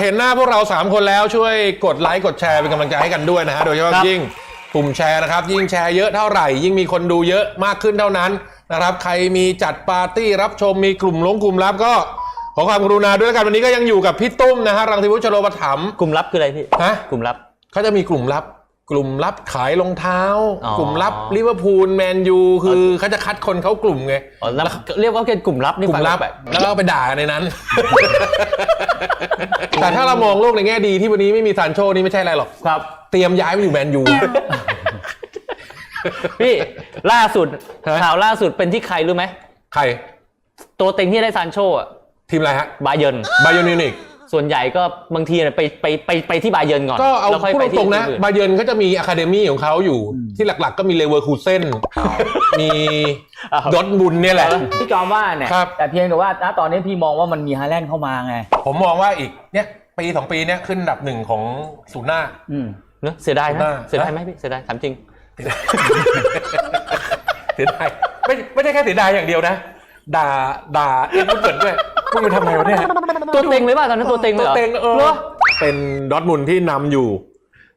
เห็นหน้าพวกเรา 3 คนแล้วช่วยกดไลค์กดแชร์เป็นกำลังใจให้กันด้วยนะฮะโดยเฉพาะครับยิ่งปุ่มแชร์นะครับ ยิ่งแชร์เยอะเท่าไหร่ ยิ่งมีคนดูเยอะมากขึ้นเท่านั้นนะครับ ใครมีจัดปาร์ตี้รับชมมีกลุ่มลงกลุ่มลับก็ขอความกรุณาด้วยแล้วกันวันนี้ก็ยังอยู่กับพี่ตุ้มนะฮะรังสิวุฒิชโลปถัมภ์กลุ่มลับคืออะไรพี่ฮะกลุ่มลับเขาจะมีกลุ่มลับ กลุ่มลับขายรองเท้า อ๋อ กลุ่มลับลิเวอร์พูลแมนยูคือเขาจะคัดคนเขากลุ่มไงอ๋อแล้วเรียกว่าเป็นกลุ่มลับนี่กลุ่มลับฟังแบบแล้วเราก็ไปด่ากันในนั้นแต่ถ้า เรามองโลกในแง่ดีที่วันนี้ไม่มีซานโชนี่ไม่ใช่อะไรหรอก ครับ เตรียมย้ายไปอยู่แมนยู พี่ล่าสุดฮะ ข่าวล่าสุดเป็นที่ใครรู้ไหม ใคร ตัวเต็งที่ได้ซานโชอะทีมอะไรฮะบาเยิร์นบาเยร์นมิวนิกส่วนใหญ่ก็บางทีเนี่ยไปไปไปไปที่บาเยิร์นก่อนก็เอาแล้วค่อยพูดไปที่ตรงๆนะอื่บาเยร์นเขาจะมีอะคาเดมี่ของเขาอยู่ ที่หลักๆ ก็มีเลเวอร์คูเซนมีอ้าวดอทบุนเนี่ยแหละ พี่จอมว่าเนี่ยครับ แต่เพียงแต่ว่าณตอนนี้พี่มองว่ามันมีฮาแลนด์เข้ามาไง ผมมองว่าอีกเนี่ย ปีสองปีเนี่ยขึ้นอันดับหนึ่งของศูนย์หน้า อืม เนอะเสียดายไหมน่า เสียดายไหมพี่เสียดายถามจริง เสียดายไม่ไม่ใช่แค่เสียดายอย่างเดียวนะ ด่าด่าเอ็ดวูดเกิดด้วยพวกมันทำไงวะเนี่ย ตัวเต็งเลยป่ะตอนนั้นตัวเต็งเลยเหรอเต็งเอหรอเป็นดอร์ทมุนด์ที่นำอยู่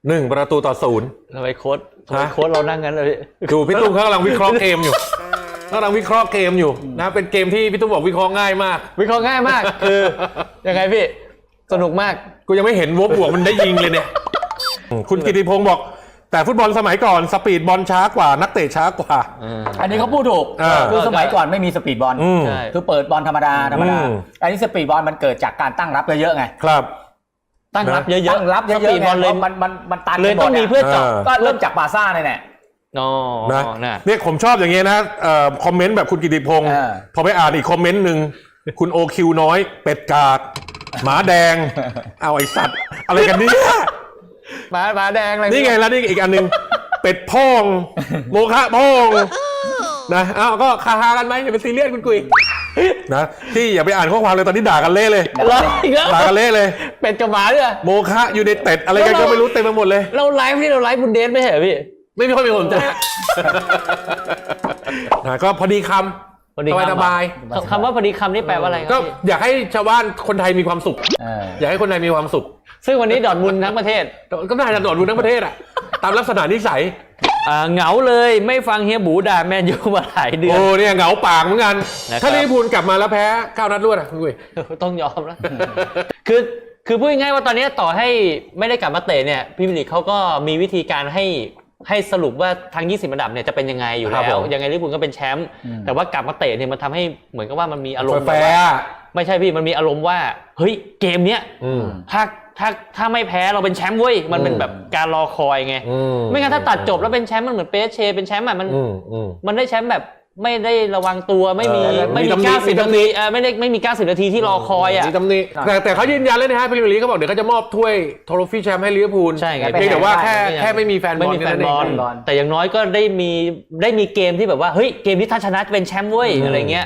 หนึ่งประตูต่อศูนย์ ทำไมโค้ดทำไมฮะ โค้ดเรานั่งงั้นเลยดูพี่ตุ้มเขากำลังวิเคราะห์เกมอยู่เขากำลังวิเคราะห์เกมอยู่นะเป็นเกมที่พี่ตุ้มบอกวิเคราะห์ง่ายมาก วิเคราะห์ง่ายมาก คือยังไงพี่ สนุกมาก กูยังไม่เห็นวบบวกมันได้ยิงเลยเนี่ยอืมคุณกิติพงศ์บอก แต่ฟุตบอลสมัยก่อนสปีดบอลช้ากว่า นักเตะช้ากว่า อันนี้เขาพูดถูกอ่าคือสมัยก่อนไม่มีสปีดบอลอืมใช่ คือเปิดบอลธรรมดาธรรมดาอืม อันนี้สปีดบอลมันเกิดจากการตั้งรับเยอะๆไงครับ ตั้งรับเยอะๆตั้งรับเยอะสปีดๆไงบอลเลยพราะมันมันมันตันเลยไปหมต้อดงมีะเพื่อเจาะเออ ก็เริ่มจากบาร์ซ่าเนี่ยแหละ อ๋อนะน่ะเนี่ยผมชอบอย่างเงี้ยนะเอ่อคอมเมนต์แบบคุณกิติพงศ์เออ พอไปอ่านอีกคอมเมนต์หนึ่งคุณโอคิวน้อยเป็ดกาก หมาแดง เอาไอสัตว์ อะไรกันเนี่ยหมาหมาแดงอะไรนี่ไงแล้วนี่อีกอันหนึ่งเป็ดพอง โมคะพองนะอ้าวก็คาฮากันไหมอย่าเป็นซีเรียสคุณกุยนะที่อย่าไปอ่านข้อความเลยตอนนี้ด่ากันเละเลยเราอีกแล้วด่ากันเละเลย เป็ดกับหมาเนี่ยโมคะยูไนเต็ดอะไรกันก็ไม่รู้เต็มไปหมดเลย เราไลฟ์ที่เราไลฟ์บุนเดสไม่ใช่เหรอพี่ ไม่มีคนมีคนสนใจนะก็พอดีคพ อดีำสคำบายสบายคำว่าพอดีคำนี่แปลว่าอะไรคก็รับพี่อยากให้ชาวบ้านคนไทยมีความสุข เอออยากให้คนไทยมีความสุข ซึ่งวันนี้ดอร์ทมุนด์ทั้งประเทศก็น่าจะโดดดูทั้งประเทศอะ ตามลักษณะนิสัย อ่าเหงาเลยไม่ฟังเฮียบูด่าแมนยูมาหลายเดือน โอ้เนี่ยเหงาปากเหมือนกัน นะครับ ถ้าลิเวอร์พูลกลับมาแล้วแพ้เก้านัดรวดอะคุณกุยต้องยอมแล้ว คือ คือพูดง่ายๆว่าตอนนี้ต่อให้ไม่ได้กลับมาเตะเนี่ยพิมยร์ลีกเขาก็มีวิธีการให้ ให้สรุปว่าทั้ง 20 อันดับเนี่ยจะเป็นยังไงอยู่ครัแล้บวผมยังไงลิเวอร์พูลก็เป็นแชมป์อืมแต่ว่ากลับมาเตะเนี่ยมันทำให้เหมือนกับว่ามันมีอารมณ์แฟแบบร์ว่าๆอะไม่ใช่พี่มันมีอารมณ์ว่าเฮ้ยเกมเนี้ยอืมถ้าถ้าถ้าไม่แพ้เราเป็นแชมป์เว้ยมันเป็นอืมแบบการรอคอยไงอืไม่งั้นถ้าตัดจบแล้วเป็นแชมป์มันเหมือนเปเชเป็นแชมป์อะมันอืมอืมมันได้แชมป์แบบ ไม่ได้ระวังตัวไม่มีเออไม่มีมีตำหนิ เก้าสิบมีตำนาหนิทีเออไม่ได้ไม่มีเก้าสิบนาทีที่รอคอยอะ มีตำหนิแต่แต่เขายืนยันเลยนะฮะพรีเมียร์ลีกเขาบอกเดี๋ยวเขาจะมอบถ้วยโทรฟี่แชมป์ให้ลิเวอร์พูลใช่ไงเพียงแต่ว่าแค่ไม่แค่ไม่มีแฟนบไม่อลมีแฟนค่บอลเงบอลแต่อย่างน้อยก็ได้มีได้มีเกมที่แบบว่าเฮ้ยเกมที่ถ้าชนะจะเป็นแชมป์เว้ยอะไรเงี้ย